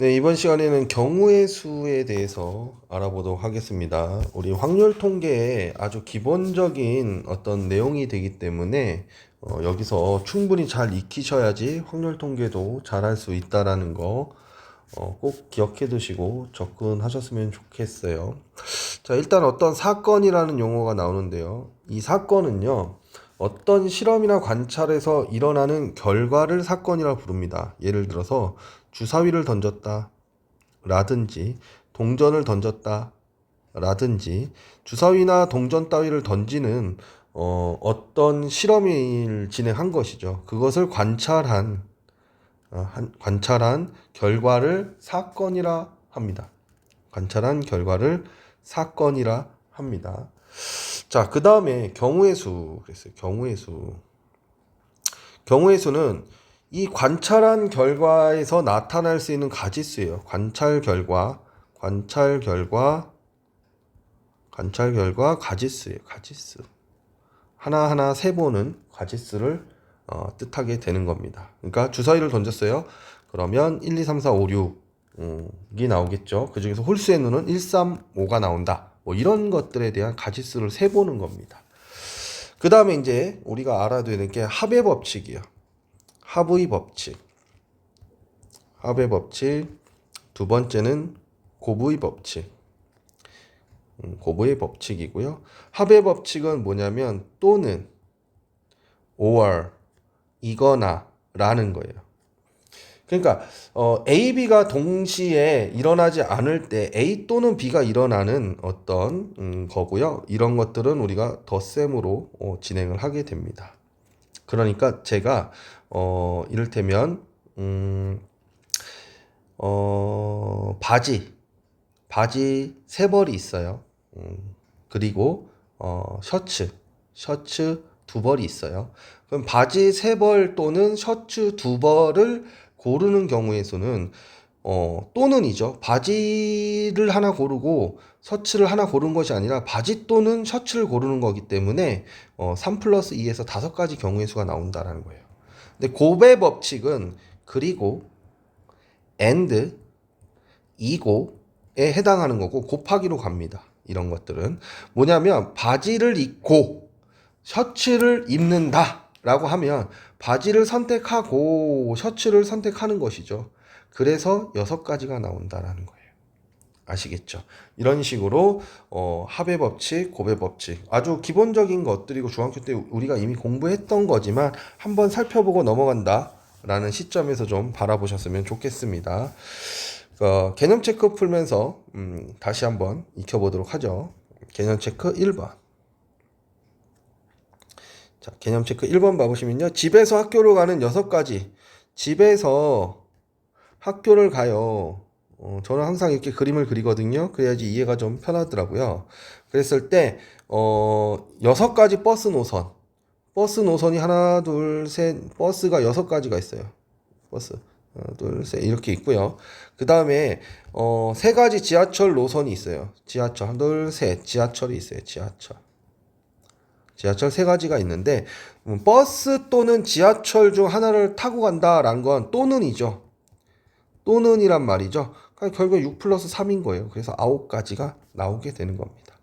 네, 이번 시간에는 경우의 수에 대해서 알아보도록 하겠습니다. 우리 확률 통계의 아주 기본적인 어떤 내용이 되기 때문에 어, 여기서 충분히 잘 익히셔야지 확률 통계도 잘할 수 있다라는 거 어, 꼭 기억해 두시고 접근하셨으면 좋겠어요. 자, 일단 어떤 사건이라는 용어가 나오는데요. 이 사건은요, 어떤 실험이나 관찰에서 일어나는 결과를 사건이라 부릅니다. 예를 들어서 주사위를 던졌다. 라든지 동전을 던졌다. 라든지 주사위나 동전 따위를 던지는 어, 어떤 실험을 진행한 것이죠. 그것을 관찰한 어, 한, 관찰한 결과를 사건이라 합니다. 관찰한 결과를 사건이라 합니다. 자, 그 다음에 경우의 수 그랬어요. 경우의 수. 경우의 수는 이 관찰한 결과에서 나타날 수 있는 가지수예요. 관찰 결과, 관찰 결과, 관찰 결과 가지수예요. 가지수. 하나하나 세보는 가지수를 어, 뜻하게 되는 겁니다. 그러니까 주사위를 던졌어요. 그러면 1, 2, 3, 4, 5, 6이 나오겠죠. 그 중에서 홀수의 누는 1, 3, 5가 나온다. 뭐 이런 것들에 대한 가지수를 세보는 겁니다. 그 다음에 이제 우리가 알아둬야 되는 게 합의 법칙이요. 합의 법칙. 합의 법칙. 두 번째는 고부의 법칙. 음, 고부의 법칙이고요. 합의 법칙은 뭐냐면 또는 or 이거나 라는 거예요. 그러니까 어, A, B가 동시에 일어나지 않을 때 A 또는 B가 일어나는 어떤 음, 거고요. 이런 것들은 우리가 덧셈으로 어, 진행을 하게 됩니다. 그러니까 제가 어, 이를테면 음, 어, 바지 바지 세 벌이 있어요. 음, 그리고 어, 셔츠 셔츠 두 벌이 있어요. 그럼 바지 세 벌 또는 셔츠 두 벌을 고르는 경우의 수는 어, 또는이죠. 바지를 하나 고르고 셔츠를 하나 고른 것이 아니라 바지 또는 셔츠를 고르는 거기 때문에 어, 3 플러스 2에서 다섯 가지 경우의 수가 나온다라는 거예요. 근데 고배 법칙은 그리고 and 이고에 해당하는 거고 곱하기로 갑니다. 이런 것들은 뭐냐면 바지를 입고 셔츠를 입는다 라고 하면 바지를 선택하고 셔츠를 선택하는 것이죠. 그래서 여섯 가지가 나온다라는 거예요. 아시겠죠? 이런 식으로 어, 합의 법칙, 고배 법칙 아주 기본적인 것들이고 중학교 때 우리가 이미 공부했던 거지만 한번 살펴보고 넘어간다라는 시점에서 좀 바라보셨으면 좋겠습니다. 어, 개념 체크 풀면서 음, 다시 한번 익혀보도록 하죠. 개념 체크 1번. 자, 개념 체크 1번 봐보시면요. 집에서 학교로 가는 여섯 가지. 집에서 학교를 가요. 어, 저는 항상 이렇게 그림을 그리거든요. 그래야지 이해가 좀 편하더라고요. 그랬을 때, 어, 여섯 가지 버스 노선. 버스 노선이 하나, 둘, 셋, 버스가 여섯 가지가 있어요. 버스. 하나, 둘, 셋, 이렇게 있고요. 그 다음에, 어, 세 가지 지하철 노선이 있어요. 지하철, 하나, 둘, 셋, 지하철이 있어요. 지하철. 지하철 세 가지가 있는데 음, 버스 또는 지하철 중 하나를 타고 간다라는 건 또는이죠. 또는이란 말이죠. 그러니까 결국 6 플러스 3인 거예요. 그래서 9가지가 나오게 되는 겁니다.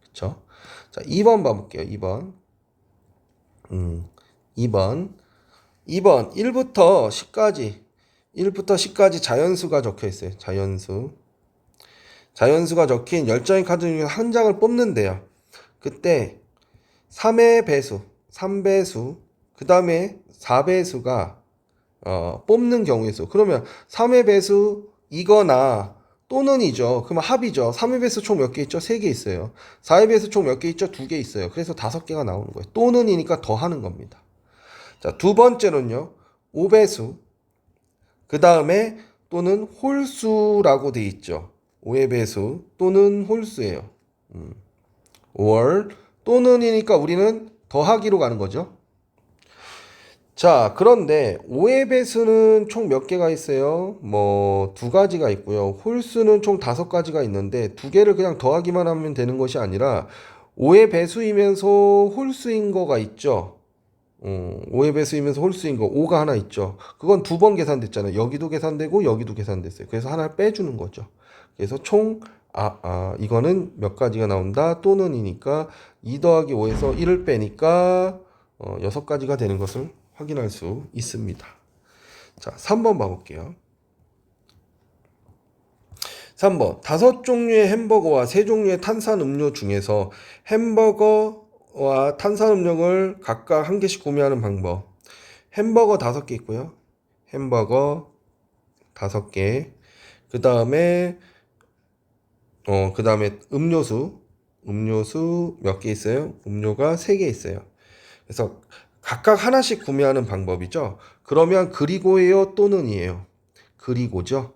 그쵸? 자, 2번 봐볼게요. 2번. 음, 2번. 2번. 1부터 10까지. 1부터 10까지 자연수가 적혀 있어요. 자연수. 자연수가 적힌 10장의 카드 중에 한 장을 뽑는데요. 그때 3의 배수, 3배수, 그 다음에 4배수가 어, 뽑는 경우의 수. 그러면 3의 배수 이거나 또는이죠. 그러면 합이죠. 3의 배수 총 몇 개 있죠? 3개 있어요. 4의 배수 총 몇 개 있죠? 2개 있어요. 그래서 5개가 나오는 거예요. 또는이니까 더 하는 겁니다. 자, 두 번째는요. 5배수. 그 다음에 또는 홀수라고 돼 있죠. 5의 배수 또는 홀수예요. 음. or 또는이니까 우리는 더하기로 가는 거죠. 자, 그런데 5의 배수는 총 몇 개가 있어요? 뭐, 두 가지가 있고요. 홀수는 총 다섯 가지가 있는데, 두 개를 그냥 더하기만 하면 되는 것이 아니라, 5의 배수이면서 홀수인 거가 있죠. 어, 5의 배수이면서 홀수인 거 5가 하나 있죠. 그건 두 번 계산됐잖아요. 여기도 계산되고 여기도 계산됐어요. 그래서 하나를 빼주는 거죠. 그래서 총 아, 아, 이거는 몇 가지가 나온다? 또는이니까 2 더하기 5에서 1을 빼니까 어, 6가지가 되는 것을 확인할 수 있습니다. 자, 3번 봐볼게요. 3번. 다섯 종류의 햄버거와 세 종류의 탄산음료 중에서 햄버거와 탄산음료를 각각 한 개씩 구매하는 방법. 햄버거 다섯 개 있고요. 햄버거 다섯 개. 그 다음에, 어, 그 다음에 음료수. 음료수 몇 개 있어요? 음료가 세 개 있어요. 그래서 각각 하나씩 구매하는 방법이죠. 그러면 그리고예요 또는이에요. 그리고죠.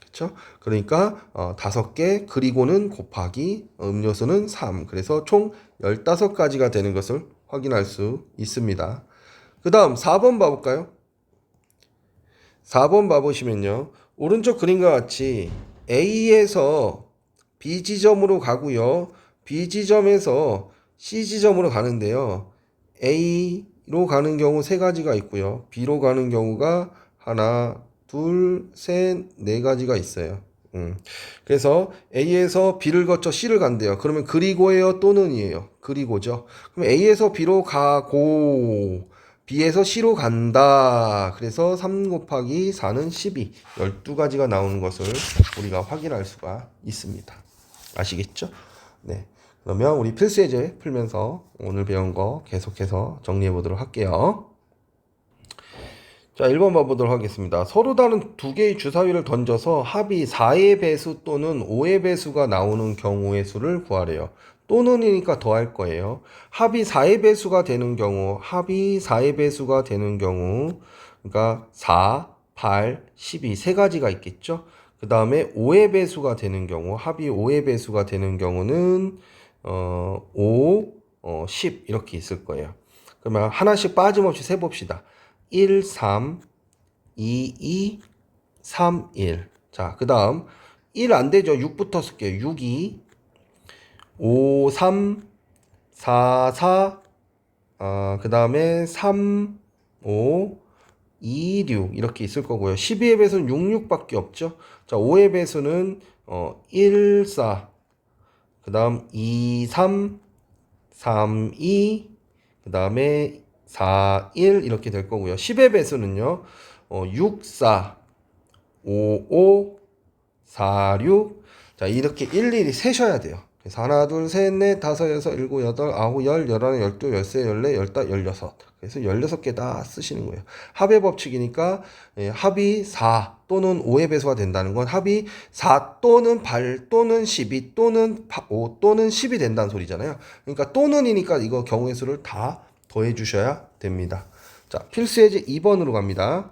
그렇죠? 그러니까 어, 다섯 개 그리고는 곱하기 어, 음료수는 3. 그래서 총 15가지가 되는 것을 확인할 수 있습니다. 그 다음 4번 봐볼까요? 4번 봐보시면요. 오른쪽 그림과 같이 A에서 B 지점으로 가고요. B 지점에서 C 지점으로 가는데요. A 로 가는 경우 세 가지가 있고요. B로 가는 경우가 하나, 둘, 셋, 네 가지가 있어요. 음. 그래서 A에서 B를 거쳐 C를 간대요. 그러면 그리고예요 또는이에요. 그리고죠. 그럼 A에서 B로 가고 B에서 C로 간다. 그래서 3 곱하기 4는 12. 12가지가 나오는 것을 우리가 확인할 수가 있습니다. 아시겠죠? 네. 그러면 우리 필수 예제 풀면서 오늘 배운 거 계속해서 정리해 보도록 할게요. 자, 1번 봐보도록 하겠습니다. 서로 다른 두 개의 주사위를 던져서 합이 4의 배수 또는 5의 배수가 나오는 경우의 수를 구하래요. 또는이니까 더할 거예요. 합이 4의 배수가 되는 경우, 합이 4의 배수가 되는 경우, 그러니까 4, 8, 12, 세 가지가 있겠죠? 그 다음에 5의 배수가 되는 경우, 합이 5의 배수가 되는 경우는, 어, 5, 어, 10 이렇게 있을 거예요. 그러면 하나씩 빠짐없이 세봅시다. 1, 3, 2, 2, 3, 1. 자, 그 다음 1 안 되죠. 6부터 쓸게요. 6, 2, 5, 3, 4, 4, 아, 그 다음에 3, 5, 2, 6 이렇게 있을 거고요. 12의 배수는 6, 6밖에 없죠. 자, 5의 배수는 어, 1, 4, 그 다음 2, 3, 3, 2, 그 다음에 4, 1 이렇게 될 거고요. 10의 배수는요. 어, 6, 4, 5, 5, 4, 6. 자, 이렇게 일일이 세셔야 돼요. 그래서 하나, 둘, 셋, 넷, 다섯, 여섯, 일곱, 여덟, 아홉, 열, 열하나, 열두, 열세, 열네, 열다, 열여섯. 그래서 열여섯 개 다 쓰시는 거예요. 합의 법칙이니까 예, 합이 4 또는 5의 배수가 된다는 건 합이 4 또는 8 또는 12 또는 5 또는 10이 된다는 소리잖아요. 그러니까 또는이니까 이거 경우의 수를 다 더해 주셔야 됩니다. 자, 필수 예제 2번으로 갑니다.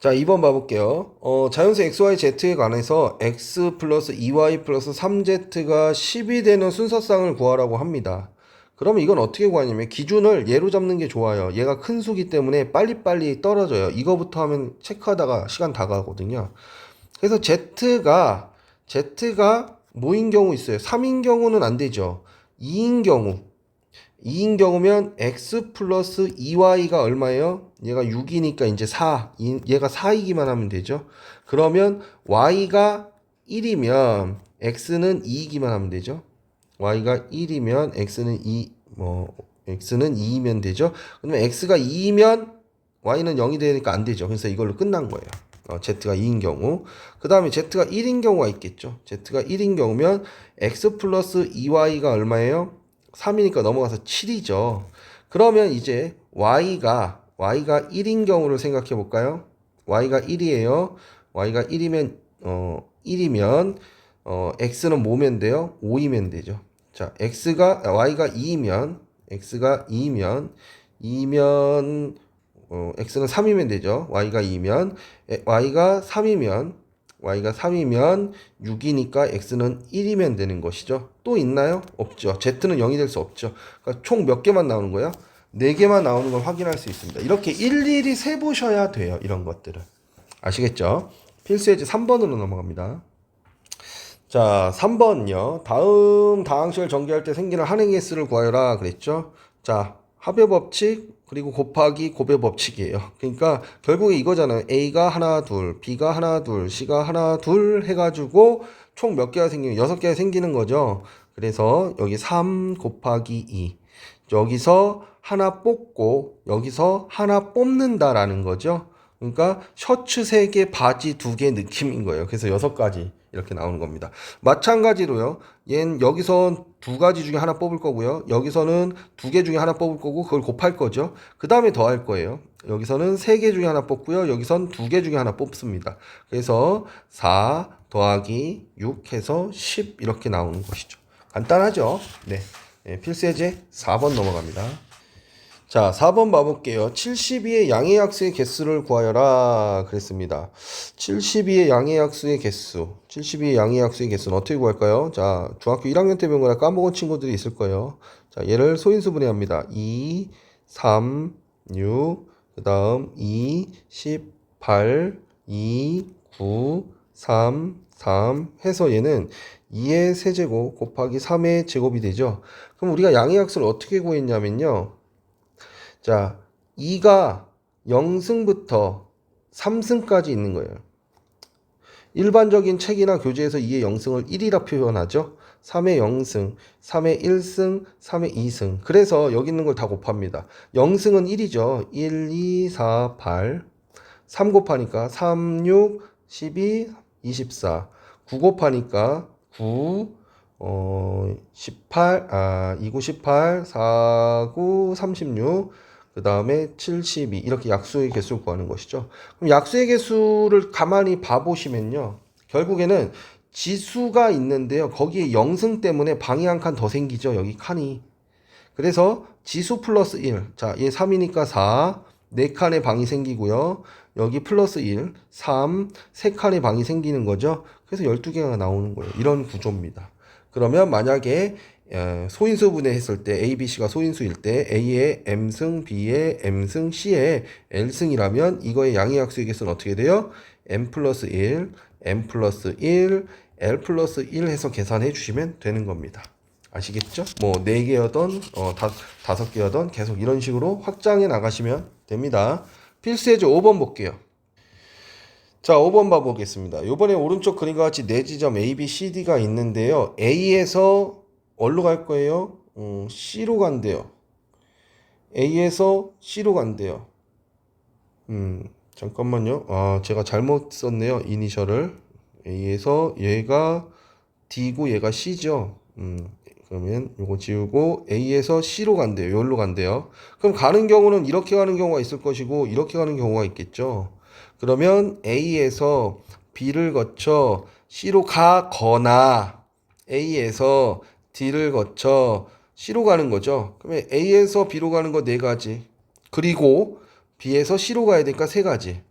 자, 2번 봐볼게요. 어, 자연수 XYZ에 관해서 X 플러스 2Y 플러스 3Z가 10이 되는 순서쌍을 구하라고 합니다. 그러면 이건 어떻게 구하냐면 기준을 얘로 잡는 게 좋아요. 얘가 큰 수기 때문에 빨리빨리 떨어져요. 이거부터 하면 체크하다가 시간 다 가거든요. 그래서 Z가 Z가 뭐인 경우 있어요. 3인 경우는 안 되죠. 2인 경우 2인 경우면 x 플러스 2y가 얼마예요? 얘가 6이니까 이제 4. 얘가 4이기만 하면 되죠. 그러면 y가 1이면 x는 2이기만 하면 되죠. y가 1이면 x는 2, 뭐, x는 2이면 되죠. 그러면 x가 2이면 y는 0이 되니까 안 되죠. 그래서 이걸로 끝난 거예요. 어, z가 2인 경우. 그 다음에 z가 1인 경우가 있겠죠. z가 1인 경우면 x 플러스 2y가 얼마예요? 3이니까 넘어가서 7이죠. 그러면 이제 y가 y가 1인 경우를 생각해 볼까요? y가 1이에요. y가 1이면 어 1이면 어 x는 뭐면 돼요? 5이면 되죠. 자, x가 아, y가 2이면 x가 2이면 2면 어, x는 3이면 되죠. y가 2면 y가 3이면 y가 3이면 6이니까 x는 1이면 되는 것이죠. 또 있나요? 없죠. z는 0이 될 수 없죠. 그러니까 총 몇 개만 나오는 거예요? 4개만 나오는 걸 확인할 수 있습니다. 이렇게 일일이 세 보셔야 돼요. 이런 것들을. 아시겠죠? 필수예제 3번으로 넘어갑니다. 자, 3번요. 다음 다항식을 전개할 때 생기는 한행의 수를 구하여라 그랬죠? 자, 합의 법칙 그리고 곱하기 곱의 법칙이에요. 그러니까 결국에 이거잖아요. A가 하나 둘, B가 하나 둘, C가 하나 둘 해가지고 총 몇 개가 생기면 여섯 개가 생기는 거죠. 그래서 여기 3 곱하기 2 여기서 하나 뽑고 여기서 하나 뽑는다라는 거죠. 그러니까 셔츠 3개, 바지 2개 느낌인 거예요. 그래서 여섯 가지 이렇게 나오는 겁니다. 마찬가지로요. 얘는 여기서 두 가지 중에 하나 뽑을 거고요. 여기서는 두 개 중에 하나 뽑을 거고 그걸 곱할 거죠. 그 다음에 더 할 거예요. 여기서는 세 개 중에 하나 뽑고요. 여기선 두 개 중에 하나 뽑습니다. 그래서 4 더하기 6 해서 10 이렇게 나오는 것이죠. 간단하죠? 네. 네, 필수예제 4번 넘어갑니다. 자, 4번 봐볼게요. 72의 양의 약수의 개수를 구하여라. 그랬습니다. 72의 양의 약수의 개수. 72의 양의 약수의 개수는 어떻게 구할까요? 자, 중학교 1학년 때 배운 거라 까먹은 친구들이 있을 거예요. 자, 얘를 소인수 분해합니다. 2, 3, 6, 그 다음 2, 18, 2, 9, 3, 3 해서 얘는 2의 세제곱 곱하기 3의 제곱이 되죠. 그럼 우리가 양의 약수를 어떻게 구했냐면요. 자, 2가 0승부터 3승까지 있는 거예요. 일반적인 책이나 교재에서 2의 0승을 1이라 표현하죠. 3의 0승, 3의 1승, 3의 2승. 그래서 여기 있는 걸 다 곱합니다. 0승은 1이죠. 1, 2, 4, 8. 3 곱하니까 3, 6, 12, 24. 9 곱하니까 9, 어, 18, 아, 2, 9, 18, 4, 9, 36. 그 다음에 72 이렇게 약수의 개수를 구하는 것이죠. 그럼 약수의 개수를 가만히 봐보시면요. 결국에는 지수가 있는데요. 거기에 영승 때문에 방이 한 칸 더 생기죠. 여기 칸이. 그래서 지수 플러스 1. 자, 얘 3이니까 4. 4칸의 방이 생기고요. 여기 플러스 1, 3, 3칸의 방이 생기는 거죠. 그래서 12개가 나오는 거예요. 이런 구조입니다. 그러면 만약에 에, 소인수 분해했을 때 A, B, C가 소인수일 때 A의 M승, B의 M승, C의 L승이라면 이거의 양의 약수의 개수는 어떻게 돼요? M 플러스 1, M 플러스 1, L 플러스 1 해서 계산해 주시면 되는 겁니다. 아시겠죠? 뭐 4개여던 어, 다, 5개여던 계속 이런 식으로 확장해 나가시면 됩니다. 필수예제 5번 볼게요. 자, 5번 봐보겠습니다. 요번에 오른쪽 그림과 같이 네 지점 A, B, C, D가 있는데요. A에서 어디로 갈 거예요? 음, C로 간대요. A에서 C로 간대요. 음, 잠깐만요. 아, 제가 잘못 썼네요. 이니셜을. A에서 얘가 D고 얘가 C죠. 음, 그러면 요거 지우고 A에서 C로 간대요. 여기로 간대요. 그럼 가는 경우는 이렇게 가는 경우가 있을 것이고 이렇게 가는 경우가 있겠죠. 그러면 A에서 B를 거쳐 C로 가거나 A에서 D를 거쳐 C로 가는 거죠. 그러면 A에서 B로 가는 거 네 가지. 그리고 B에서 C로 가야 되니까 세 가지.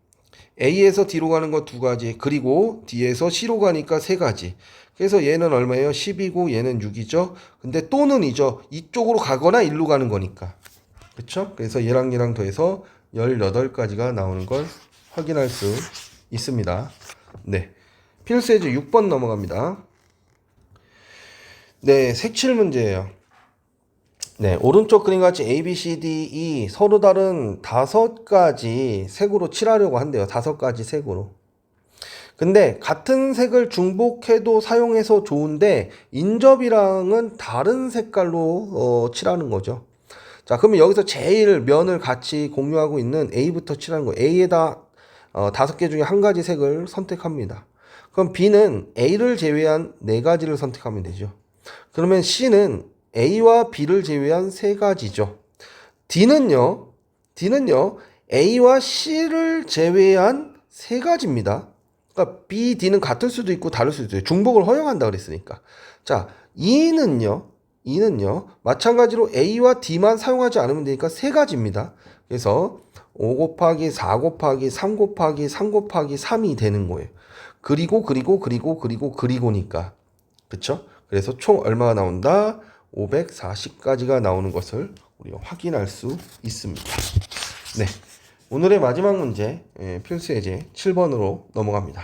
A에서 D로 가는 거 두 가지. 그리고 D에서 C로 가니까 세 가지. 그래서 얘는 얼마예요? 10이고 얘는 6이죠. 근데 또는 이죠. 이쪽으로 가거나 일로 가는 거니까. 그렇죠? 그래서 얘랑 얘랑 더해서 18가지가 나오는 걸 확인할 수 있습니다. 네. 필수예제 6번 넘어갑니다. 네, 색칠 문제예요. 네, 오른쪽 그림 같이 A, B, C, D, E 서로 다른 다섯 가지 색으로 칠하려고 한대요. 다섯 가지 색으로. 근데 같은 색을 중복해도 사용해서 좋은데 인접이랑은 다른 색깔로 어, 칠하는 거죠. 자, 그러면 여기서 제일 면을 같이 공유하고 있는 A부터 칠하는 거예요. A에다 어, 다섯 개 중에 한 가지 색을 선택합니다. 그럼 B는 A를 제외한 네 가지를 선택하면 되죠. 그러면 C는 A와 B를 제외한 세 가지죠. D는요, D는요, A와 C를 제외한 세 가지입니다. 그러니까 B, D는 같을 수도 있고 다를 수도 있어요. 중복을 허용한다 그랬으니까. 자, E는요, E는요, 마찬가지로 A와 D만 사용하지 않으면 되니까 세 가지입니다. 그래서 5 곱하기 4 곱하기 3 곱하기 3 곱하기 3이 되는 거예요. 그리고 그리고 그리고 그리고 그리고니까. 그쵸? 그래서 총 얼마가 나온다? 540까지가 나오는 것을 우리가 확인할 수 있습니다. 네. 오늘의 마지막 문제, 예, 필수 예제 7번으로 넘어갑니다.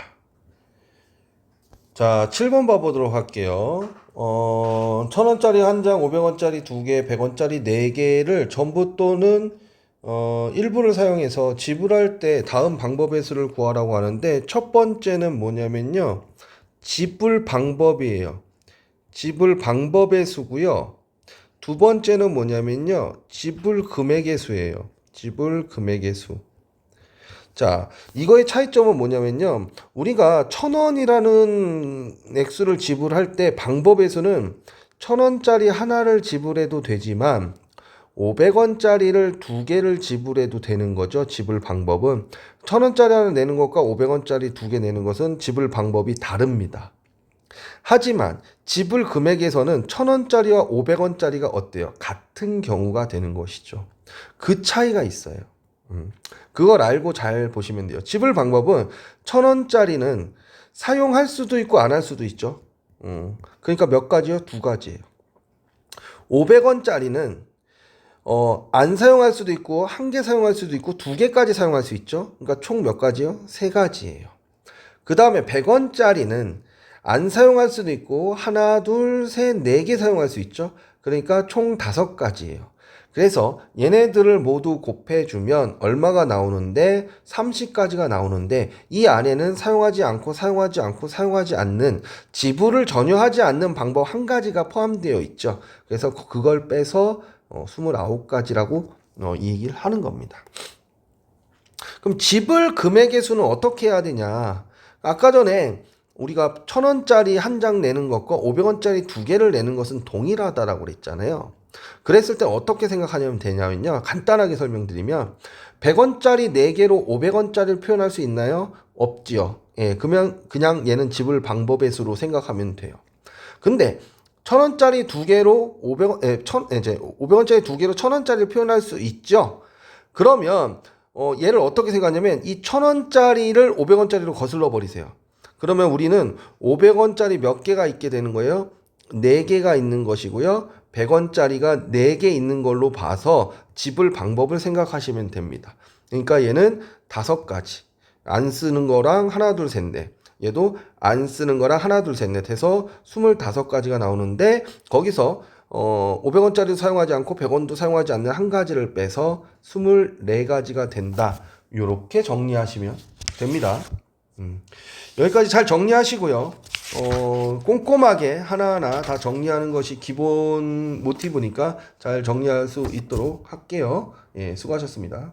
자, 7번 봐보도록 할게요. 어, 천 원짜리 한 장, 오백 원짜리 두 개, 백 원짜리 네 개를 전부 또는 어, 일부를 사용해서 지불할 때 다음 방법의 수를 구하라고 하는데 첫 번째는 뭐냐면요. 지불 방법이에요. 지불 방법의 수고요. 두 번째는 뭐냐면요. 지불 금액의 수예요. 지불 금액의 수. 자, 이거의 차이점은 뭐냐면요. 우리가 천 원이라는 액수를 지불할 때 방법의 수는 천 원짜리 하나를 지불해도 되지만 500원짜리를 두 개를 지불해도 되는 거죠. 지불 방법은 천 원짜리 하나 내는 것과 500원짜리 두 개 내는 것은 지불 방법이 다릅니다. 하지만 지불 금액에서는 천 원짜리와 500원짜리가 어때요? 같은 경우가 되는 것이죠. 그 차이가 있어요. 음. 그걸 알고 잘 보시면 돼요. 지불 방법은 천 원짜리는 사용할 수도 있고 안 할 수도 있죠. 음. 그러니까 몇 가지요? 두 가지예요. 500원짜리는 어, 안 사용할 수도 있고 한 개 사용할 수도 있고 두 개까지 사용할 수 있죠. 그러니까 총 몇 가지요? 세 가지예요. 그 다음에 100원짜리는 안 사용할 수도 있고 하나, 둘, 셋, 네 개 사용할 수 있죠. 그러니까 총 다섯 가지예요. 그래서 얘네들을 모두 곱해주면 얼마가 나오는데 30까지가 나오는데 이 안에는 사용하지 않고 사용하지 않고 사용하지 않는 지불을 전혀 하지 않는 방법 한 가지가 포함되어 있죠. 그래서 그걸 빼서 어, 29가지라고 어, 이 얘기를 하는 겁니다. 그럼 지불 금액의 수는 어떻게 해야 되냐? 아까 전에 우리가 천 원짜리 한 장 내는 것과 500원짜리 두 개를 내는 것은 동일하다라고 그랬잖아요. 그랬을 때 어떻게 생각하냐면 되냐면요. 간단하게 설명드리면 100원짜리 4개로 500원짜리를 표현할 수 있나요? 없지요. 예, 그러면 그냥 얘는 지불 방법의 수로 생각하면 돼요. 근데 천 원짜리 두 개로 500원, 예, 천, 예, 이제 500원짜리 두 개로 천 원짜리를 표현할 수 있죠. 그러면 어, 얘를 어떻게 생각하냐면 이천 원짜리를 500원짜리로 거슬러 버리세요. 그러면 우리는 500원짜리 몇 개가 있게 되는 거예요? 4개가 있는 것이고요. 100원짜리가 4개 있는 걸로 봐서 지불 방법을 생각하시면 됩니다. 그러니까 얘는 다섯 가지. 안 쓰는 거랑 하나, 둘, 셋, 넷. 얘도 안 쓰는 거랑 하나, 둘, 셋, 넷 해서 25가지가 나오는데 거기서 어, 500원짜리도 사용하지 않고 100원도 사용하지 않는 한 가지를 빼서 24가지가 된다. 이렇게 정리하시면 됩니다. 음. 여기까지 잘 정리하시고요. 어, 꼼꼼하게 하나하나 다 정리하는 것이 기본 모티브니까 잘 정리할 수 있도록 할게요. 예, 수고하셨습니다.